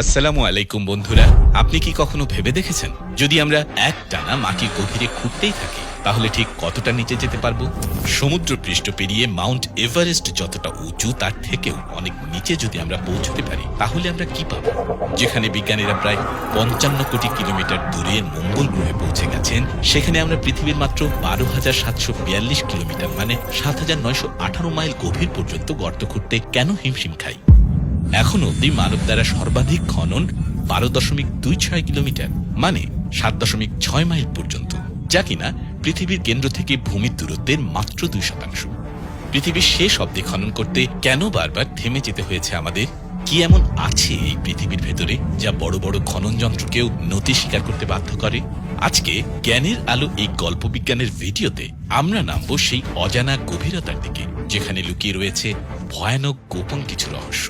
আসসালামু আলাইকুম, বন্ধুরা। আপনি কি কখনো ভেবে দেখেছেন? যদি আমরা এক টানা মাটির গভীরে খুঁড়তেই থাকি, তাহলে ঠিক কতটা নিচে যেতে পারব? সমুদ্র পৃষ্ঠ পেরিয়ে মাউন্ট এভারেস্ট যতটা উঁচু, তার থেকেও অনেক নিচে যদি আমরা পৌঁছতে পারি, তাহলে আমরা কি পাবো? যেখানে বিজ্ঞানীরা প্রায় পঞ্চান্ন কোটি কিলোমিটার দূরে মঙ্গল গ্রহে পৌঁছে গেছেন, সেখানে আমরা পৃথিবীর মাত্র বারো হাজার সাতশো বিয়াল্লিশ কিলোমিটার মানে সাত হাজার নয়শো আঠারো মাইল গভীর পর্যন্ত গর্ত খুঁড়তে কেন হিমশিম খাই? এখন অবধি মানব দ্বারা সর্বাধিক খনন বারো দশমিক দুই ছয় কিলোমিটার মানে সাত দশমিক ছয় মাইল পর্যন্ত, যা কিনা পৃথিবীর কেন্দ্র থেকে ভূমির দূরত্বের মাত্র দুই শতাংশ। পৃথিবীর শেষ অব্দে খনন করতে কেন বারবার থেমে যেতে হয়েছে আমাদের? কি এমন আছে এই পৃথিবীর ভেতরে যা বড় বড় খনন যন্ত্রকেও নতি স্বীকার করতে বাধ্য করে? আজকে জ্ঞানের আলো এই গল্প বিজ্ঞানের ভিডিওতে আমরা নামব সেই অজানা গভীরতার দিকে, যেখানে লুকিয়ে রয়েছে ভয়ানক গোপন কিছু রহস্য।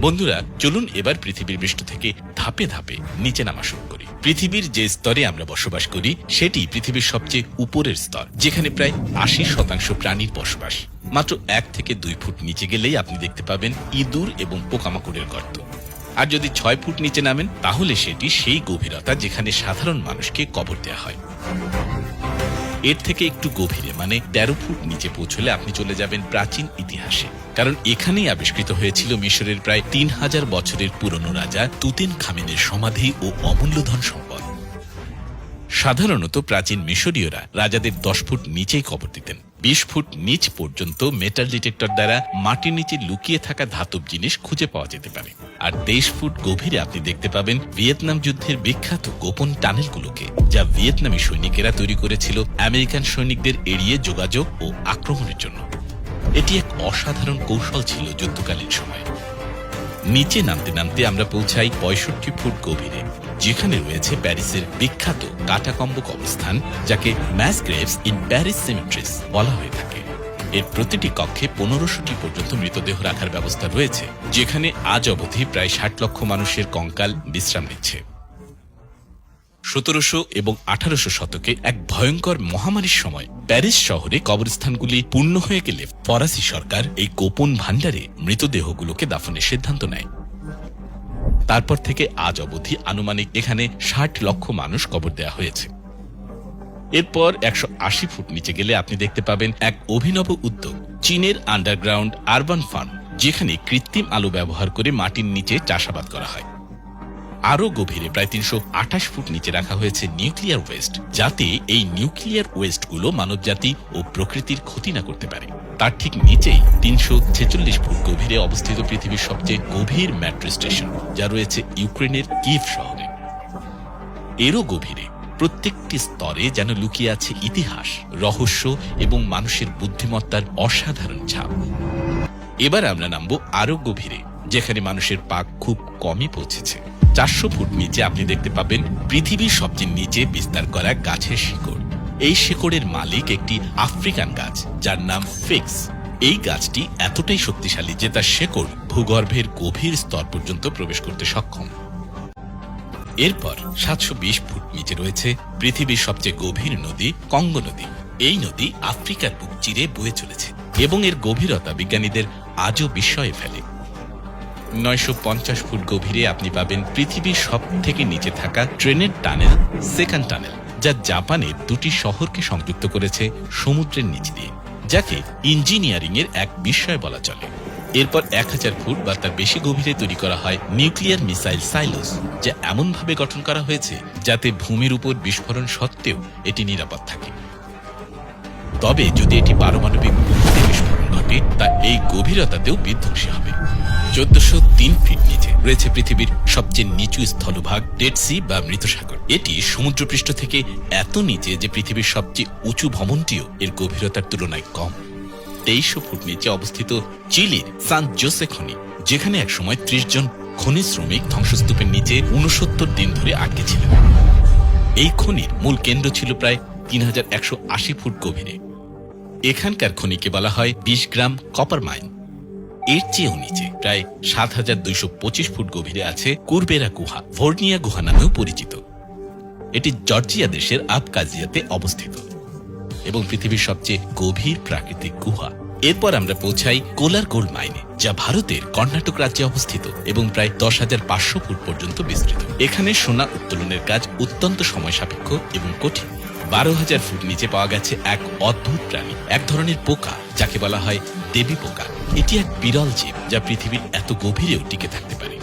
বন্ধুরা, চলুন এবার পৃথিবীর পৃষ্ঠ থেকে ধাপে ধাপে নিচে নামা শুরু করি। পৃথিবীর যে স্তরে আমরা বসবাস করি, সেটি পৃথিবীর সবচেয়ে উপরের স্তর, যেখানে প্রায় আশি শতাংশ প্রাণীর বসবাস। মাত্র এক থেকে দুই ফুট নিচে গেলেই আপনি দেখতে পাবেন ইঁদুর এবং পোকামাকড়ের গর্ত। আর যদি ছয় ফুট নিচে নামেন, তাহলে সেটি সেই গভীরতা যেখানে সাধারণ মানুষকে কবর দেওয়া হয়। এর থেকে একটু গভীরে মানে তেরো ফুট নিচে পৌঁছলে আপনি চলে যাবেন প্রাচীন ইতিহাসে। কারণ এখানেই আবিষ্কৃত হয়েছিল মিশরের প্রায় তিন হাজার বছরের পুরনো রাজা তুতেন খামেনের সমাধি ও অমূল্য ধন সম্পদ। সাধারণত প্রাচীন মিশরীয়রা রাজাদের দশ ফুট নিচেই কবর দিতেন। বিশ ফুট নিচ পর্যন্ত মেটাল ডিটেক্টর দ্বারা মাটির নিচে লুকিয়ে থাকা ধাতব জিনিস খুঁজে পাওয়া যেতে পারে। আর তেইশ ফুট গভীরে আপনি দেখতে পাবেন ভিয়েতনাম যুদ্ধের বিখ্যাত গোপন টানেলগুলোকে, যা ভিয়েতনামী সৈনিকেরা তৈরি করেছিল আমেরিকান সৈনিকদের এড়িয়ে যোগাযোগ ও আক্রমণের জন্য। এটি এক অসাধারণ কৌশল ছিল যুদ্ধকালীন সময়। নিচে নামতে নামতে আমরা পৌঁছাই পঁয়ষট্টি ফুট গভীরে। যেখানে রয়েছে প্যারিসের বিখ্যাত কাটাকম্ব কবরস্থান যাকে mass graves in Paris cemeteries বলা হয়ে থাকে। এর প্রতিটি কক্ষে পনেরোশোটি পর্যন্ত মৃতদেহ রাখার ব্যবস্থা রয়েছে, যেখানে আজ অবধি প্রায় ষাট লক্ষ মানুষের কঙ্কাল বিশ্রাম নিচ্ছে। সতেরোশো এবং আঠারোশো শতকে এক ভয়ঙ্কর মহামারীর সময় প্যারিস শহরে কবরস্থানগুলি পূর্ণ হয়ে গেলে ফরাসি সরকার এই গোপন ভাণ্ডারে মৃতদেহগুলোকে দাফনের সিদ্ধান্ত নেয়। তারপর থেকে আজ অবধি আনুমানিক এখানে ষাট লক্ষ মানুষ কবর দেওয়া হয়েছে। এরপর একশো আশি ফুট নিচে গেলে আপনি দেখতে পাবেন এক অভিনব উদ্যোগ, চীনের আন্ডারগ্রাউন্ড আরবান ফার্ম, যেখানে কৃত্রিম আলো ব্যবহার করে মাটির নিচে চাষাবাদ করা হয়। আরও গভীরে প্রায় তিনশো আঠাশ ফুট নিচে রাখা হয়েছে নিউক্লিয়ার ওয়েস্ট, যাতে এই নিউক্লিয়ার ওয়েস্টগুলো মানবজাতি ও প্রকৃতির ক্ষতি না করতে পারে। তার ঠিক নিচেই তিনশো ছেচল্লিশ ফুট গভীরে অবস্থিত পৃথিবীর সবচেয়ে গভীর মেট্রো স্টেশন, যা রয়েছে ইউক্রেনের কিভ শহরে। এরও গভীরে প্রত্যেকটি স্তরে যেন লুকিয়ে আছে ইতিহাস, রহস্য এবং মানুষের বুদ্ধিমত্তার অসাধারণ ছাপ। এবার আমরা নামবো আরও গভীরে, যেখানে মানুষের পাক খুব কমই পৌঁছেছে। চারশো ফুট নিচে আপনি দেখতে পাবেন পৃথিবীর সবচেয়ে নিচে বিস্তার করা গাছের শিকড়। এই শিকড়ের মালিক একটি আফ্রিকান গাছ, যার নাম ফিক্স। এই গাছটি এতটাই শক্তিশালী যে তার শেকড় ভূগর্ভের গভীর স্তর পর্যন্ত প্রবেশ করতে সক্ষম। এরপর সাতশো বিশ ফুট নিচে রয়েছে পৃথিবীর সবচেয়ে গভীর নদী কঙ্গ নদী। এই নদী আফ্রিকার বুক চিরে বয়ে চলেছে এবং এর গভীরতা বিজ্ঞানীদের আজও বিস্ময়ে ফেলে। নয়শো পঞ্চাশ ফুট গভীরে আপনি পাবেন পৃথিবীর সব থেকে নিচে থাকা ট্রেনের টানেল, সেকেন্ড টানেল, যা জাপানের দুটি শহরকে সংযুক্ত করেছে সমুদ্রের নিচ দিয়ে, যাকে ইঞ্জিনিয়ারিং এর এক বিস্ময় বলা চলে। এরপর এক হাজার ফুট বা তার বেশি গভীরে তৈরি করা হয় নিউক্লিয়ার মিসাইল সাইলোস, যা এমনভাবে গঠন করা হয়েছে যাতে ভূমির উপর বিস্ফোরণ সত্ত্বেও এটি নিরাপদ থাকে। তবে যদি এটি পারমাণবিক বিস্ফোরণ ঘটে, তা এই গভীরতাতেও বিধ্বংসী হবে। চোদ্দশো তিন ফিট নিচে রয়েছে পৃথিবীর সবচেয়ে নিচু স্থলভাগ ডেড সি বা মৃত সাগর এটি সমুদ্রপৃষ্ঠ থেকে এত নিচে যে পৃথিবীর সবচেয়ে উঁচু ভবনটিও এর গভীরতার তুলনায় কম। তেইশশো ফুট নিচে অবস্থিত চিলির সান জোসে খনি যেখানে একসময় ত্রিশ জন খনি শ্রমিক ধ্বংসস্তূপের নিচে উনসত্তর দিন ধরে আটকে ছিলেন। এই খনির মূল কেন্দ্র ছিল প্রায় তিন হাজার একশো আশি ফুট গভীরে। এখানকার খনিকে বলা হয় বিশ গ্রাম কপার মাইন। এর চেয়েও নিচে। প্রায় সাত হাজার দুইশো পঁচিশ ফুট গভীরে আছে কুরবেরা গুহা, ভর্নিয়া গুহা নামেও পরিচিত। এটি জর্জিয়া দেশের আবকাজিয়াতে অবস্থিত এবং পৃথিবীর সবচেয়ে গভীর প্রাকৃতিক গুহা। এরপর আমরা পৌঁছাই কোলার গোল্ড মাইনে, যা ভারতের কর্ণাটক রাজ্যে অবস্থিত এবং প্রায় দশ হাজার পাঁচশো ফুট পর্যন্ত বিস্তৃত। এখানে সোনা উত্তোলনের কাজ অত্যন্ত সময় সাপেক্ষ এবং কঠিন। বারো হাজার ফুট নিচে পাওয়া গেছে এক অদ্ভুত প্রাণী, এক ধরনের পোকা, যাকে বলা হয় দেবী পোকা। এটি এক বিরল জীব যা পৃথিবীর এত গভীরেও টিকে থাকতে পারে।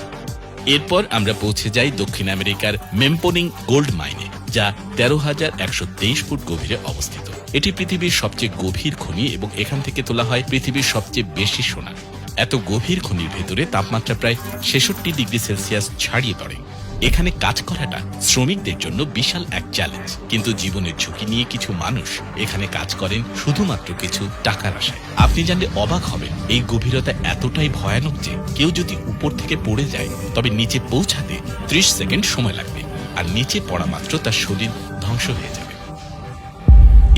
এরপর আমরা পৌঁছে যাই দক্ষিণ আমেরিকার মেম্পোনিং গোল্ড মাইনে, যা তেরো হাজার একশো তেইশ ফুট গভীরে অবস্থিত। এটি পৃথিবীর সবচেয়ে গভীর খনি এবং এখান থেকে তোলা হয় পৃথিবীর সবচেয়ে বেশি সোনা। এত গভীর খনির ভেতরে তাপমাত্রা প্রায় ছেষট্টি ডিগ্রি সেলসিয়াস ছাড়িয়ে পড়ে। এখানে কাজ করাটা শ্রমিকদের জন্য বিশাল এক চ্যালেঞ্জ কিন্তু জীবনের ঝুঁকি নিয়ে কিছু মানুষ এখানে কাজ করেন শুধুমাত্র কিছু টাকার আশায়। আপনি জানলে অবাক হবেন এই গভীরতা এতটাই ভয়ানক যে কেউ যদি উপর থেকে পড়ে যায়, তবে নিচে পৌঁছাতে ত্রিশ সেকেন্ড সময় লাগবে আর নিচে পড়া মাত্র তার শরীর ধ্বংস হয়ে যাবে।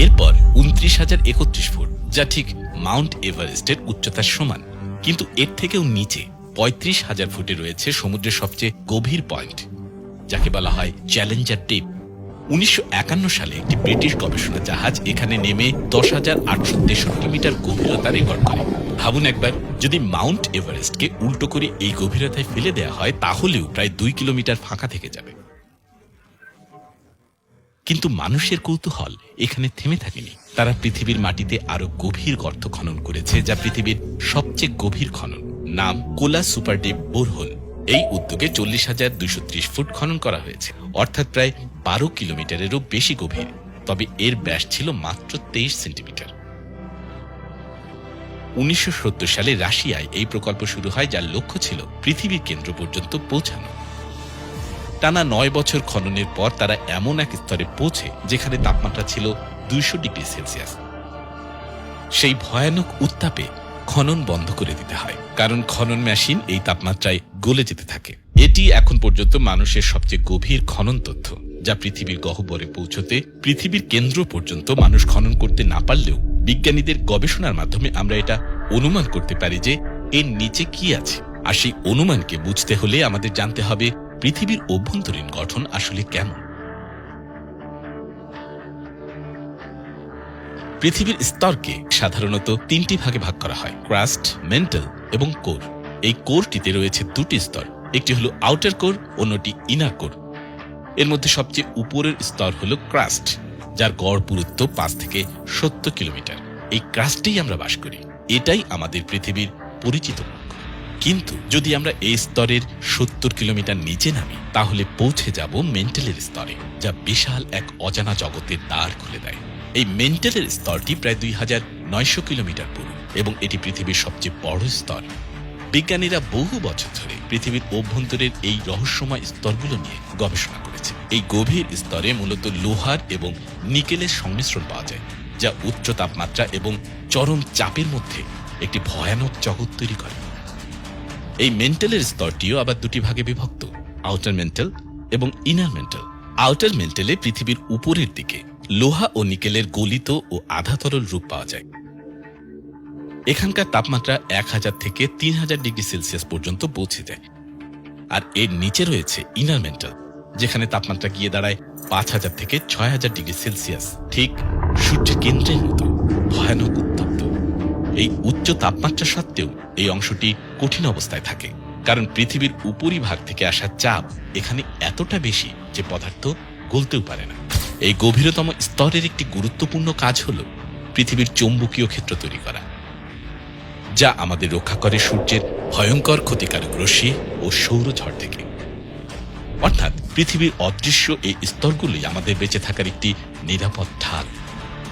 এরপর উনত্রিশ হাজার একত্রিশ ফুট, যা ঠিক মাউন্ট এভারেস্টের উচ্চতার সমান। কিন্তু এর থেকেও নিচে পঁয়ত্রিশ হাজার ফুটে রয়েছে সমুদ্রের সবচেয়ে গভীর পয়েন্ট, যাকে বলা হয় চ্যালেঞ্জার টিপ। উনিশশো একান্ন সালে একটি ব্রিটিশ গবেষণা জাহাজ এখানে নেমে দশ হাজার আটশো তেষট্টি মিটার গভীরতা রেকর্ড করে। ভাবুন একবার, যদি মাউন্ট এভারেস্টকে উল্টো করে এই গভীরতায় ফেলে দেওয়া হয়, তাহলেও প্রায় দুই কিলোমিটার ফাঁকা থেকে যাবে। কিন্তু মানুষের কৌতূহল এখানে থেমে থাকেনি। তারা পৃথিবীর মাটিতে আরও গভীর গর্ত খনন করেছে, যা পৃথিবীর সবচেয়ে গভীর খনন। নাম কোলা সুপারডিপ বোরহোল এই উদ্যোগে চল্লিশ হাজার দুইশো ত্রিশ ফুট খনন করা হয়েছে। অর্থাৎ প্রায় বারো কিলোমিটারেরও বেশি গভীর। তবে এর ব্যাস ছিল মাত্র তেইশ সেন্টিমিটার। উনিশশো সত্তর সালে রাশিয়ায় এই প্রকল্প শুরু হয়, যার লক্ষ্য ছিল পৃথিবীর কেন্দ্র পর্যন্ত পৌঁছানো। টানা নয় বছর খননের পর তারা এমন এক স্তরে পৌঁছে, যেখানে তাপমাত্রা ছিল দুইশো ডিগ্রি সেলসিয়াস। সেই ভয়ানক উত্তাপে খনন বন্ধ করে দিতে হয়। কারণ খনন মেশিন এই তাপমাত্রায় গলে যেতে থাকে। এটি এখন পর্যন্ত মানুষের সবচেয়ে গভীর খনন তথ্য, যা পৃথিবীর গহ্বরে পৌঁছতে পৃথিবীর কেন্দ্র পর্যন্ত মানুষ খনন করতে না পারলেও বিজ্ঞানীদের গবেষণার মাধ্যমে আমরা এটা অনুমান করতে পারি যে এর নিচে কি আছে। আর সেই অনুমানকে বুঝতে হলে আমাদের জানতে হবে পৃথিবীর অভ্যন্তরীণ গঠন আসলে কেমন। পৃথিবীর স্তরকে সাধারণত তিনটি ভাগে ভাগ করা হয়, ক্রাস্ট, মেন্টাল এবং কোর। এই কোরটিতে রয়েছে দুটি স্তর, একটি হলো আউটার কোর, অন্যটি ইনার কোর। এর মধ্যে সবচেয়ে উপরের স্তর হলো ক্রাস্ট, যার গড় পুরুত্ব পাঁচ থেকে সত্তর কিলোমিটার। এই ক্রাস্টেই আমরা বাস করি, এটাই আমাদের পৃথিবীর পরিচিত মুখ। কিন্তু যদি আমরা এই স্তরের সত্তর কিলোমিটার নিচে নামি, তাহলে পৌঁছে যাব মেন্টালের স্তরে, যা বিশাল এক অজানা জগতের দ্বার খুলে দেয়। এই মেন্টালের স্তরটি প্রায় দুই হাজার নয়শো কিলোমিটার পুরু এবং এটি পৃথিবীর সবচেয়ে বড় স্তর। বিজ্ঞানীরা বহু বছর ধরে পৃথিবীর অভ্যন্তরের এই রহস্যময় স্তরগুলো নিয়ে গবেষণা করেছে। এই গভীর স্তরে মূলত লোহার এবং নিকেলের সংমিশ্রণ পাওয়া যায়, যা উচ্চ তাপমাত্রা এবং চরম চাপের মধ্যে একটি ভয়ানক জগৎ তৈরি করে। এই মেন্টালের স্তরটিও আবার দুটি ভাগে বিভক্ত আউটার মেন্টাল এবং ইনার মেন্টাল আউটার মেন্টালে পৃথিবীর উপরের দিকে লোহা ও নিকেলের গলিত ও আধা তরল রূপ পাওয়া যায়। এখানকার তাপমাত্রা এক হাজার থেকে তিন হাজার ডিগ্রি সেলসিয়াস পর্যন্ত পৌঁছে যায়। আর এর নিচে রয়েছে ইনার মেন্টাল, যেখানে তাপমাত্রা গিয়ে দাঁড়ায় পাঁচ হাজার থেকে ছয় হাজার ডিগ্রি সেলসিয়াস। ঠিক সূর্যের কেন্দ্রের মতো ভয়ানক উত্তপ্ত। এই উচ্চ তাপমাত্রা সত্ত্বেও এই অংশটি কঠিন অবস্থায় থাকে, কারণ পৃথিবীর উপরিভাগ থেকে আসা চাপ এখানে এতটা বেশি যে পদার্থ গলতেও পারে না। এই গভীরতম স্তরের একটি গুরুত্বপূর্ণ কাজ হল পৃথিবীর চৌম্বকীয় ক্ষেত্র তৈরি করা, যা আমাদের রক্ষা করে সূর্যের ভয়ঙ্কর ক্ষতিকারক রশ্মি ও সৌরঝড় থেকে। অর্থাৎ পৃথিবীর অদৃশ্য এই স্তরগুলি আমাদের বেঁচে থাকার একটি নিরাপদ ঢাল।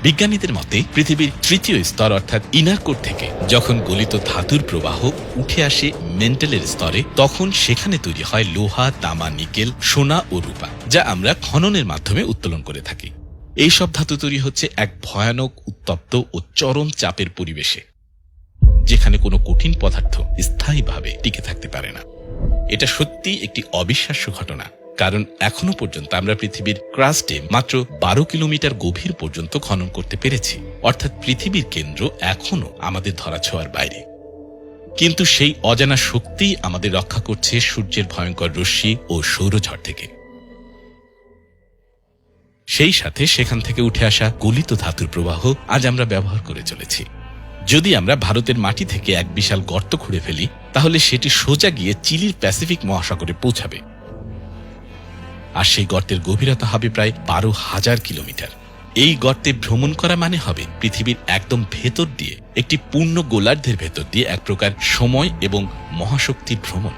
বিজ্ঞানীদের মতে, পৃথিবীর তৃতীয় স্তর অর্থাৎ ইনার কোর থেকে যখন গলিত ধাতুর প্রবাহ উঠে আসে মেন্টালের স্তরে, তখন সেখানে তৈরি হয় লোহা, তামা, নিকেল, সোনা ও রূপা, যা আমরা খননের মাধ্যমে উত্তোলন করে থাকি। এই সব ধাতু তৈরি হচ্ছে এক ভয়ানক, উত্তপ্ত ও চরম চাপের পরিবেশে, যেখানে কোনো কঠিন পদার্থ স্থায়ীভাবে টিকে থাকতে পারে না। এটা সত্যি একটি অবিশ্বাস্য ঘটনা। কারণ এখনও পর্যন্ত আমরা পৃথিবীর ক্রাস্টে মাত্র বারো কিলোমিটার গভীর পর্যন্ত খনন করতে পেরেছি। অর্থাৎ পৃথিবীর কেন্দ্র এখনও আমাদের ধরাছোঁয়ার বাইরে। কিন্তু সেই অজানা শক্তি আমাদের রক্ষা করছে সূর্যের ভয়ঙ্কর রশ্মি ও সৌরঝড় থেকে। সেই সাথে সেখান থেকে উঠে আসা গলিত ধাতুর প্রবাহ আজ আমরা ব্যবহার করে চলেছি। যদি আমরা ভারতের মাটি থেকে এক বিশাল গর্ত খুঁড়ে ফেলি, তাহলে সেটি সোজা গিয়ে চিলির প্যাসিফিক মহাসাগরে পৌঁছাবে। আর সেই গর্তের গভীরতা হবে প্রায় বারো হাজার কিলোমিটার। এই গর্তে ভ্রমণ করা মানে হবে পৃথিবীর একদম ভেতর দিয়ে, একটি পূর্ণ গোলার্ধের ভেতর দিয়ে এক প্রকার সময় এবং মহাশক্তি ভ্রমণ।